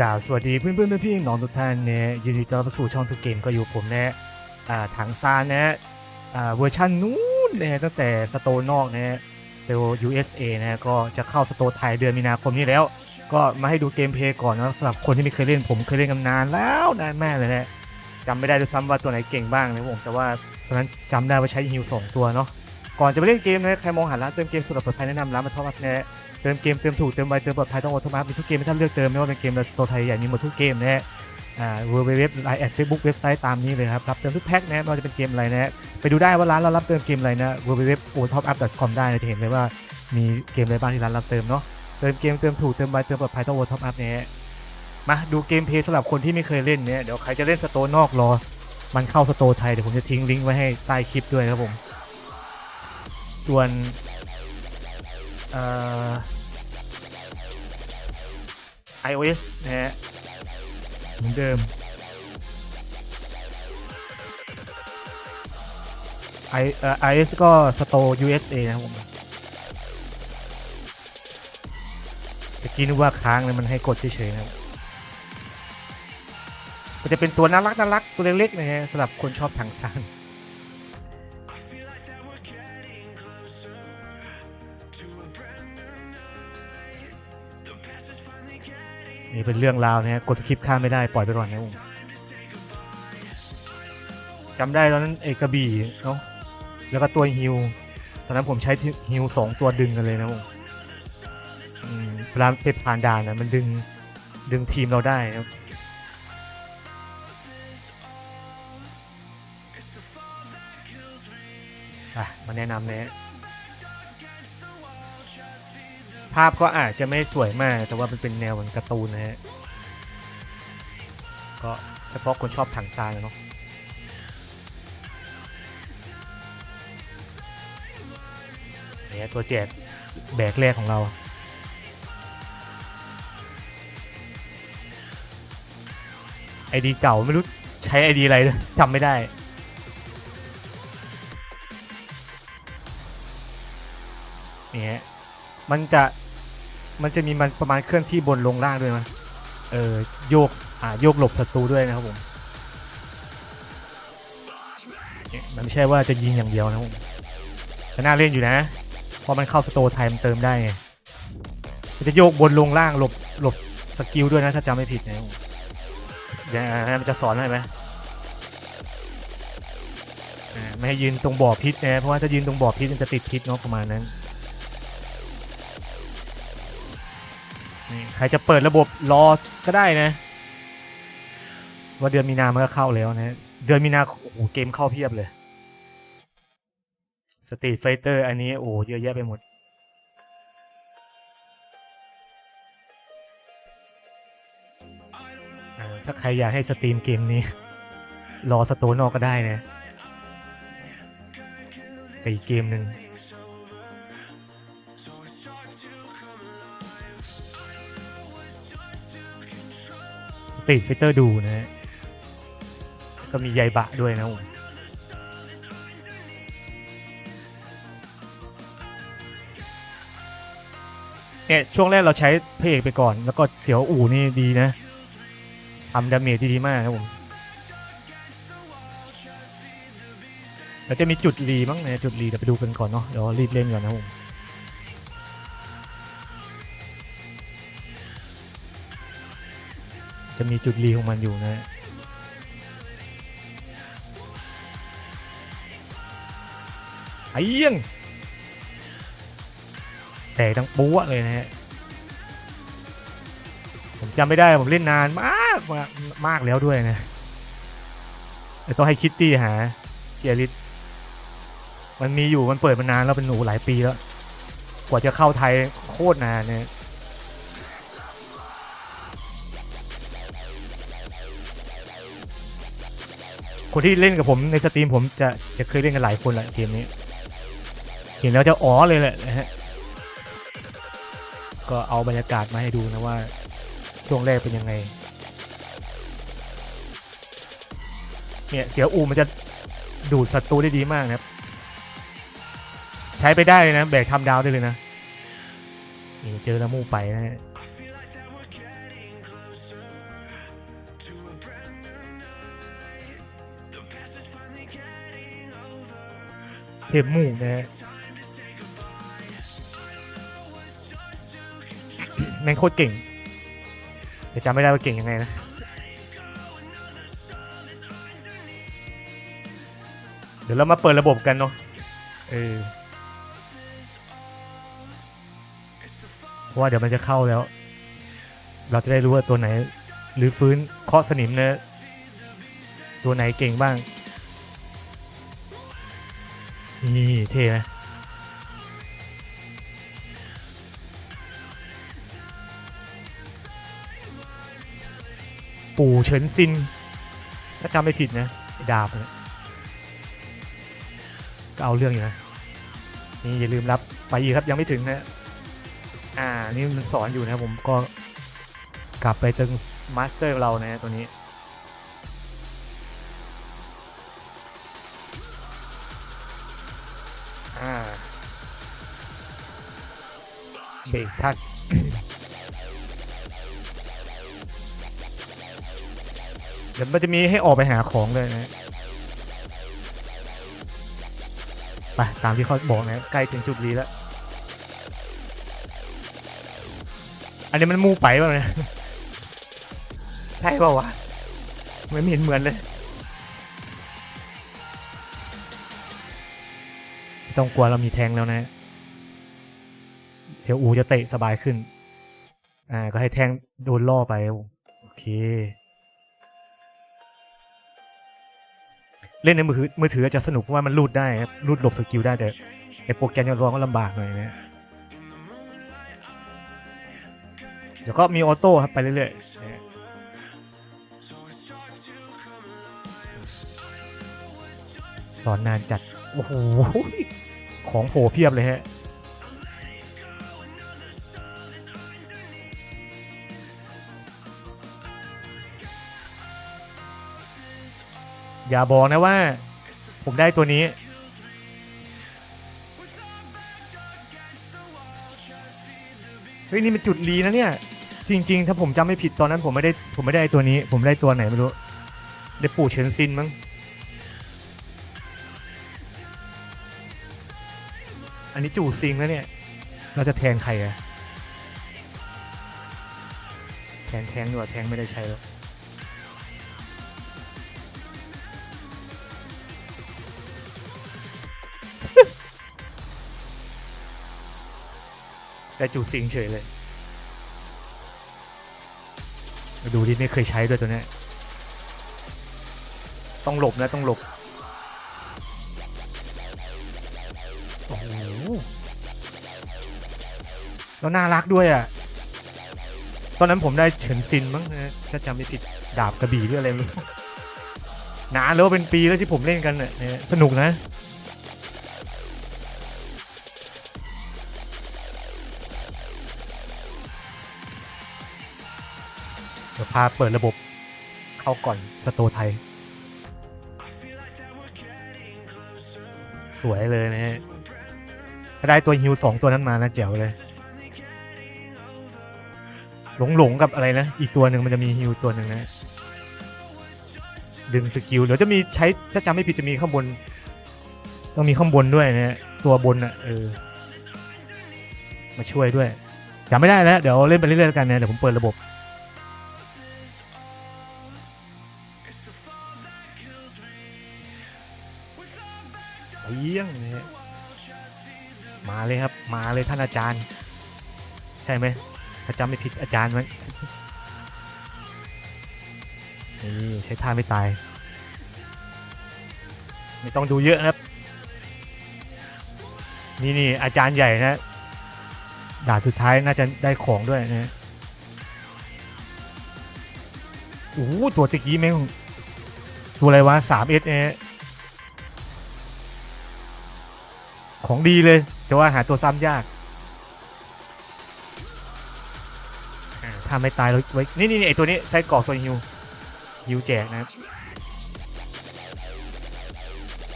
กล่าวสวัสดีเพื่อนเพื่อนๆพี่น้องทุกท่านเนี่ยยินดีต้อนรับสู่ช่องทุกเกมก็อยู่ผมนะอ่ถังซานนะอ่เวอร์ชันนู้นนะตั้งแต่สโตนอกนะเดว USA นะก็จะเข้าสโตไทยเดือนมีนาคมนี้แล้ว ก็มาให้ดูเกมเพลย์ก่อนนะสำหรับคนที่ไม่เคยเล่นผมเคยเล่นกันนานแล้วนานมากเลยนะจำไม่ได้ด้วยซ้ำว่าตัวไหนเก่งบ้างนะผมแต่ว่าตอนนั้นจำได้ว่าใช้ฮิวสองตัวเนาะ ก่อนจะไปเล่นเกมนะใครมองหาร้านเติมเกมสุดปลอดภัยแนะนำร้านมาทอมัสนะเติมเกมเติมถูกเติมไวเติมปลอดภัยต้องออโตมามีทุกเกมที่ท่านเลือกเติมไม่ว่าเป็นเกมในสตร์ไทยใหญ่มีหมดทุกเกมนะฮะอ่าเว็บไลน์แอดเฟซบุ๊กเว็บไซต์ตามนี้เลยครับรับเติมทุกแพ็คนะไม่ว่าจะเป็นเกมอะไรนะไปดูได้ว่าร้านเรารับเติมเกมอะไรนะเว็บโอท็อปอัพดอทคอมได้นะจะเห็นเลยว่ามีเกมอะไรบ้างที่ร้านรับเติมเนาะเติมเกมเติมถูกเติมไวเติมปลอดภัยต้องโอท็อปอัพเนี่ยมาดูเกมเพย์สำหรับคนที่ไม่เคยเล่นเนี่ยเดี๋ยวใครจะเล่นสโตนอกรอ มันเข้าสโตไทยเดี๋ยวผมจะทิ้งลิงก์ไว้ให้ใต้คลิปด้วยครับผม ส่วนเอ่อ iOS นะฮะเหมือนเดิม i อ iOS ก็ Store USA นะครับผมตะกี้นึกว่าค้างเลยมันให้กดเฉยๆนะครับก็จะเป็นตัวน่ารักน่ารักตัวเล็กๆนะฮะสำหรับคนชอบถังซาน นี่เป็นเรื่องราวนะฮะกดสคริปต์ข้ามไม่ได้ปล่อยไปก่อนนะผมจำได้ตอนนั้นเอกระบี่เนาะแล้วก็ตัวฮิวตอนนั้นผมใช้ฮิวสองตัวดึงกันเลยนะผมเวลาไปผ่านด่านนะมันดึงดึงทีมเราได้นะอะมาแนะนำเนะ ภาพก็อาจจะไม่สวยมาก แต่ว่ามันเป็นแนวเหมือนการ์ตูนนะฮะ ก็เฉพาะคนชอบถังซานะเนาะเนี่ยตัวแจกแบกแรกของเราไอดีเก่าไม่รู้ใช้ไอดีอะไรจำไม่ได้เนี่ย มันจะมันจะมีมันประมาณเคลื่อนที่บนลงล่างด้วยมั้ยเออโยกอ่าโยกหลบศัตรูด้วยนะครับผมมันไม่ใช่ว่าจะยิงอย่างเดียวนะครับผมแต่น่าเล่นอยู่นะพอมันเข้าสโตไทยมันเติมได้ไงมันจะโยกบนลงล่างหลบหลบสกิลด้วยนะถ้าจำไม่ผิดนะเดี๋ยวอ่ามันจะสอนให้ไหมไม่ให้ยืนตรงบ่อพิษนะเพราะว่าถ้ายืนตรงบ่อพิษมันจะติดพิษเนาะประมาณนั้น ใครจะเปิดระบบรอก็ได้นะ ว่าเดือนมีนามันก็เข้าแล้วนะ เดือนมีนาโอ้โหเกมเข้าเพียบเลยสตรีทไฟเตอร์อันนี้โอ้เยอะแยะไปหมด ถ้าใครอยากให้สตรีมเกมนี้ รอสโตนอกก็ได้นะไปอีกเกมหนึ่ง ตรีทไฟเตอร์ดูนะฮะก็มีใยบะด้วยนะผมเนี่ยช่วงแรกเราใช้พระเอกไปก่อน แล้วก็เสียวอู่นี่ดีนะทำดาเมจดีมากครับผมแล้วจะมีจุดรีมั้งนี่ยจุดรีเดี๋ยวไปดูกันก่อนเนาะเดี๋ยวรีบเล่นก่อนนะผม จะมีจุดรีของมันอยู่นะไอ้เยี่ยงแตกทั้งปั้วเลยนะฮะผมจำไม่ได้ผมเล่นนานมากมากมากแล้วด้วยนะแต่ต้องให้คิตตี้หาเจียริสมันมีอยู่มันเปิดมานานแล้วเป็นหนูหลายปีแล้ว กว่าจะเข้าไทยโคตรนานเนี่ย คนที่เล่นกับผมในสตรีมผมจะจะเคยเล่นกันหลายคนแหละเกมนี้ เห็นแล้วจะอ๋อเลยแหละนะฮะ ก็เอาบรรยากาศมาให้ดูนะว่า ช่วงแรกเป็นยังไง เนี่ยเสียอูมันจะดูดศัตรูได้ดีมากนะครับ ใช้ไปได้เลยนะ แบกทำดาวได้เลยนะนี่เจอและมูไปนะฮะ เทพมูนะฮะแม่งโคตรเก่ง แต่จำไม่ได้ว่าเก่งยังไงนะเดี๋ยวเรามาเปิดระบบกันเนาะเออเพราะว่าเดี๋ยวมันจะเข้าแล้ว เราจะได้รู้ว่าตัวไหน หรือฟื้นเคาะสนิมเนะตัวไหนเก่งบ้าง นี่เท่ไหมปู่เฉินซิน ถ้าจำไม่ผิดนะดาบเนี่ยก็เอาเรื่องอยู่นะ นี่อย่าลืมรับไปอีกครับยังไม่ถึงนะอ่า นี่มันสอนอยู่นะผมก็กลับไปตึงมาสเตอร์เรานะตัวนี้ เบรกทัดเดี๋ยวมันจะมีให้ออกไปหาของเลยนะไปตามที่เขาบอกนะใกล้ถึงจุดรีแล้ว อันนี้มันมูไปเปล่าเนี่ยใช่เปล่าวะไม่เห็นเหมือนเลยไม่ต้องกลัวเรามีแทงแล้วนะ เสียวอูจะเตะสบายขึ้น อ่า ก็ให้แทงโดนล่อไป โอเค เล่นในมือถือมือถือจะสนุกเพราะว่ามันรูดได้ครับรูดหลบสกิลได้แต่ไอโปรแกรมยอดร้องก็ลำบากหน่อยนะเดี๋ยวก็มีออโต้ครับไปเรื่อยๆสอนนานจัด โอ้โห ของโผล่เพียบเลยฮะ อย่าบอกนะว่า ผมได้ตัวนี้ เฮ้ยนี่เป็นจุดรีนะเนี่ย จริง ๆ ถ้าผมจำไม่ผิดตอนนั้นผมไม่ได้ผมไม่ได้ตัวนี้ ผมได้ตัวไหนไม่รู้ได้ปู่เฉินซินมั้งอันนี้จู่ซิงแล้วเนี่ย เราจะแทนใครอะแทนแทงดีกว่าแทงไม่ได้ใช้แล้ว ได้จู่ซิงเฉยเลยมาดูดิไม่เคยใช้ด้วยตัวนี้ ต้องหลบนะต้องหลบ โอ้โห แล้วน่ารักด้วยอะ ตอนนั้นผมได้เฉินซินมั้งนะถ้าจำไม่ผิดดาบกระบี่หรืออะไรไม่รู้นานแล้วเป็นปีแล้วที่ผมเล่นกันเนี่ยสนุกนะ ดี๋ยวพาเปิดระบบเข้าก่อนสโตร์ไทย สวยเลยนะฮะถ้าได้ตัวฮิวสองตัวนั้นมานะแจ๋วเลย หลงหลงๆกับอะไรนะ อีกตัวหนึ่งมันจะมีฮิวตัวหนึ่งนะ ดึงสกิลเดี๋ยวจะมีใช้ถ้าจำไม่ผิดจะมีข้างบน ต้องมีข้างบนด้วยนะฮะตัวบนอะเออ มาช่วยด้วยจำไม่ได้แล้วเดี๋ยวเล่นไปเรื่อยๆแล้วกันนะเดี๋ยวผมเปิดระบบ เยี่ยงนะฮะมาเลยครับ มาเลยท่านอาจารย์ ใช่ไหมถ้าจำไม่ผิดอาจารย์ไหมนี่ใช้ท่าไม่ตาย ไม่ต้องดูเยอะนะครับ นี่นี่อาจารย์ใหญ่นะ ด่านสุดท้ายน่าจะได้ของด้วยนะโอ้หตัวตะกี้แม่งตัวอะไรวะ 3S นะฮะ ของดีเลย แต่ว่าหาตัวซ้ำยากถ้าไม่ตายเราไว้นี่นี่ไอตัวนี้ไส้กรอกตัวฮิวฮิวแจกนะ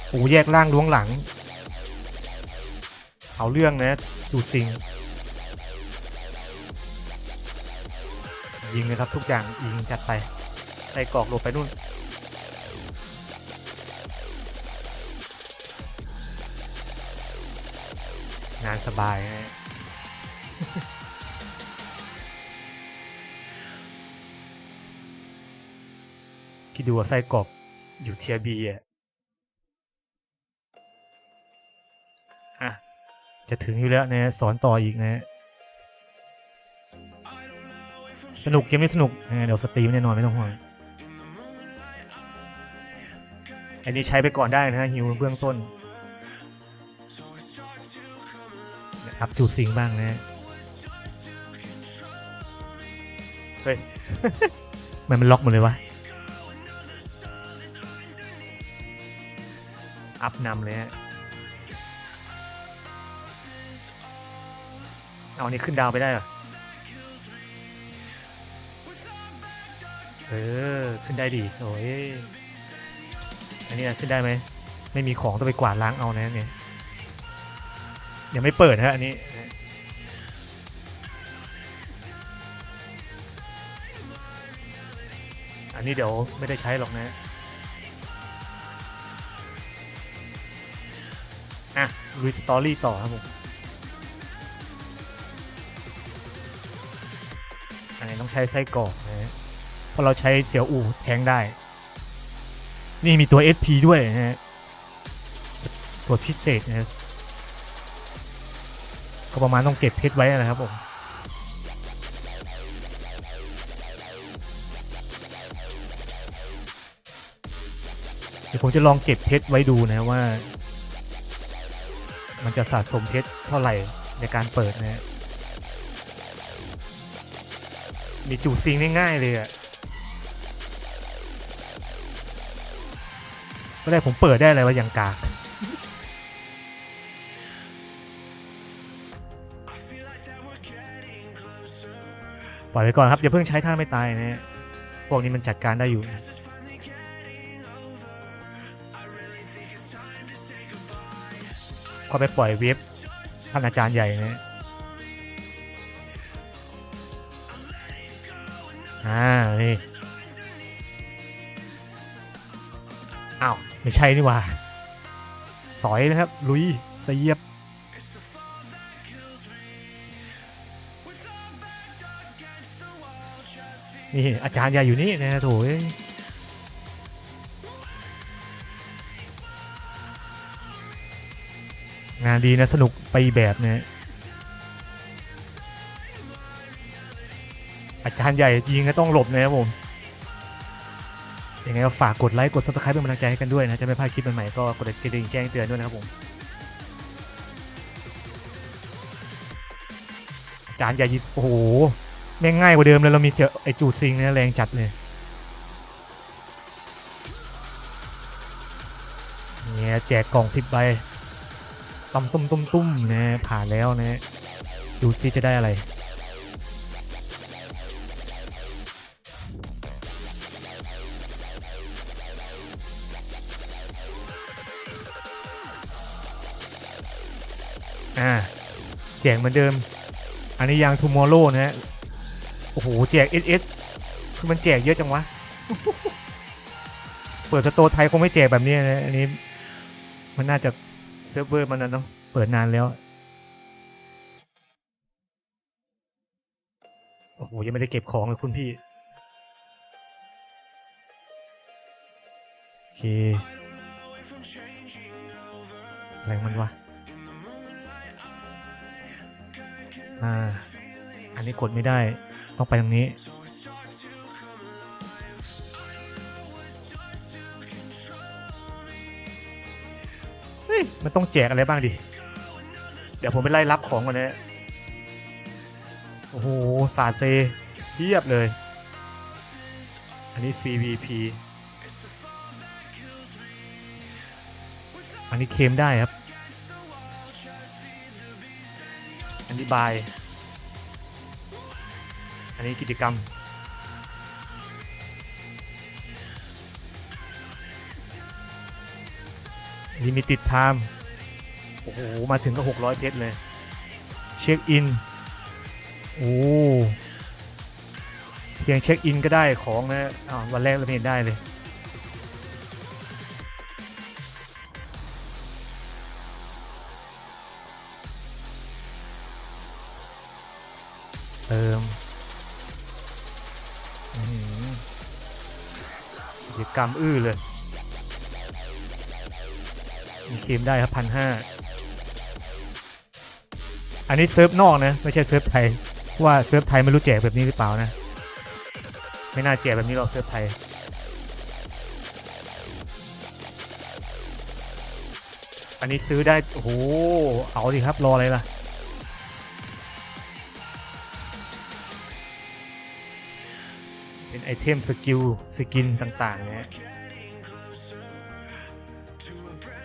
โอ้แยกล่างล้วงหลัง เอาเรื่องนะดูซิง ยิงเลยครับทุกอย่างยิงจัดไปใส่กรอกหลบไปนู่น งานสบายฮะคิดดูว่าไส้กรอกอยู่เทียบีอะอะ จะถึงอยู่แล้วนะสอนต่ออีกนะสนุกเกมนี้สนุกนะเดี๋ยวสตรีมแน่นอนไม่ต้องห่วงอันนี้ใช้ไปก่อนได้นะฮะฮิวเบื้องต้น อัพจูซิงบ้างนะ เฮ้ย มันมันล็อกหมดเลยวะ อัพนำเลยฮะ เอาอันนี้ขึ้นดาวไปได้เหรอ เออ ขึ้นได้ดีโอ้ย อันนี้นะขึ้นได้ไหม ไม่มีของต้องไปกวาดล้างเอานะเนี่ย ยังไม่เปิดฮะอันนี้อันนี้เดี๋ยวไม่ได้ใช้หรอกนะอะลุยสตอรี่ต่อครับผมอันนี้ต้องใช้ไส้กรอกนะฮะเพราะเราใช้เสียวอู่แทงได้ นี่มีตัว SP ด้วยนะฮะตัวพิเศษนะ ก็ประมาณต้องเก็บเพชรไว้นะครับผมเดี๋ยวผมจะลองเก็บเพชรไว้ดูนะว่า มันจะสะสมเพชรเท่าไหร่ในการเปิดนะฮะมีจูซิงง่ายๆเลยอะก็ได้ผมเปิดได้อะไรวะอย่างกาก ปล่อยไปก่อนครับอย่าเพิ่งใช้ท่าไม่ตายนะพวกนี้มันจัดการได้อยู่ก็ไปปล่อยเว็บท่านอาจารย์ใหญ่นะอ่านี่อ้าว ไม่ใช่นี่ว่า สอยนะครับ ลุยเสียบ นี่อาจารย์ใหญ่อยู่นี่นะโถยงานดีนะสนุกไปแบบเนะอาจารย์ใหญ่จริงก็ต้องหลบนะครับผมยังไงก็ฝากกดไลค์กด subscribe เป็นกำลังใจให้กันด้วยนะ จะไม่พลาดคลิปใหม่ๆก็กดกระดิ่งแจ้งเตือนด้วยนะครับผม อาจารย์ใหญ่โอ้โห แม่งง่ายกว่าเดิมเลยเรามีเสียไอจูซิงเนี่ยแรงจัดเลยเนี่ยแจกกล่องสิบใบตุ้มตุ้มตุ้มตุ้มนะผ่านแล้วนะดูซิจะได้อะไร อ่าแจกเหมือนเดิม อันนี้ยางทูมอร์โลนะฮะ โอ้โหแจก SS คือมันแจกเยอะจังวะ เปิดสโตร์ไทยคงไม่แจกแบบนี้นะอันนี้ มันน่าจะเซิร์ฟเวอร์มันนะเนาะเปิดนานแล้ว โอ้โห ยังไม่ได้เก็บของเลยคุณพี่ โอเคอะไรของมันวะ อ่า อันนี้กดไม่ได้ ต้องไปทางนี้ เฮ้ย มันต้องแจกอะไรบ้างดิ เดี๋ยวผมไปไล่รับของก่อนนะโอ้โห สาดเซเทียบเลย อันนี้ CVP อันนี้เคมได้ครับ อันนี้บาย นนี้กิจกรรม ลิมิติดไทม์โอ้โห มาถึงก็ 600 เพชรเลย เช็คอิน โอ้ เพียงเช็คอินก็ได้ของนะวันแรกเราเห็นได้เลย อื้อหือกิจกรรมอื้อเลย มีเคมได้ครับพันห้าอันนี้เซิร์ฟนอกนะ ไม่ใช่เซิร์ฟไทย ว่าเซิร์ฟไทยไม่รู้แจกแบบนี้หรือเปล่านะ ไม่น่าแจกแบบนี้หรอกเซิร์ฟไทยอันนี้ซื้อได้ โอ้โห เอาดิครับ รออะไรล่ะ ไอเทมสกิลสกินต่างๆเนี่ย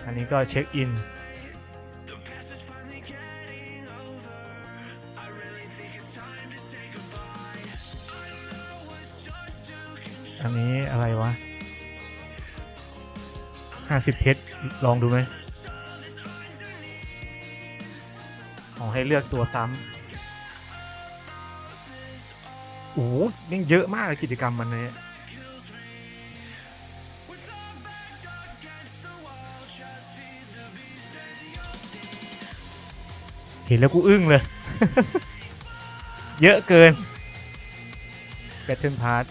อันนี้ก็เช็คอินอันนี้อะไรวะ 50 เพชร ลองดูไหมอ๋อให้เลือกตัวซ้ำ โอ้โหนี่เยอะมากเลยกิจกรรมมันเนี่ยเห็นแล้วกูอึ้งเลย เยอะเกินแบทเทิลพาร์ท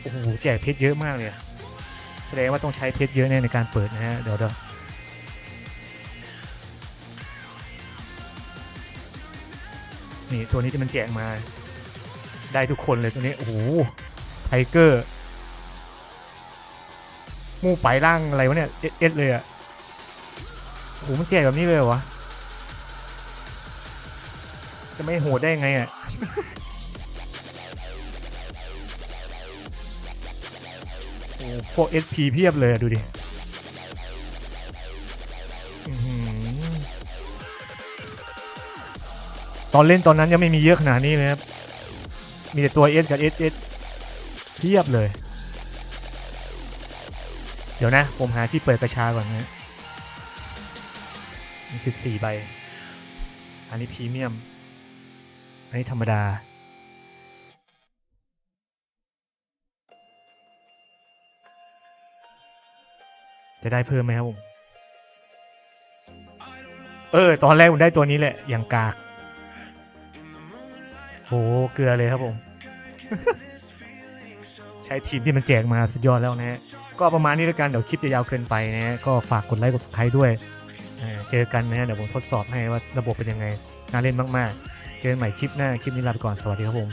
โอ้โหแจกเพชรเยอะมากเลยแสดงว่าต้องใช้เพชรเยอะแน่ในการเปิดนะฮะ เดี๋ยวเดี๋ยว นี่ตัวนี้ที่มันแจกมา ได้ทุกคนเลยตัวนี้ โอ้โหไทเกอร์มูไปล่างอะไรวะเนี่ยเอสเเลยอะโอ้โหมันแจกแบบนี้เลยเหรอวะจะไม่โหดได้ไงอะโอ้โหพวก SP เพียบเลยดูดิ ตอนเล่นตอนนั้นยังไม่มีเยอะขนาดนี้เลยครับ มีแต่ตัว S กับ SS เทียบเลย เดี๋ยวนะ ผมหาที่เปิดกระชาก่อนนะมี14ใบ อันนี้พรีเมียม อันนี้ธรรมดา จะได้เพิ่มไหมครับผม เออ ตอนแรกผมได้ตัวนี้แหละ อย่างกาก โหเกลือเลยครับผม ใช้ทีมที่มันแจกมาสุดยอดแล้วนะฮะก็ประมาณนี้แล้วกันเดี๋ยวคลิปจะยาวเกินไปนะฮะก็ฝากกดไลค์กด subscribe ด้วยเออเจอกันนะฮะเดี๋ยวผมทดสอบให้ว่าระบบเป็นยังไงน่าเล่นมากๆ เจอกันใหม่คลิปหน้าคลิปนี้ลาไปก่อนสวัสดีครับผม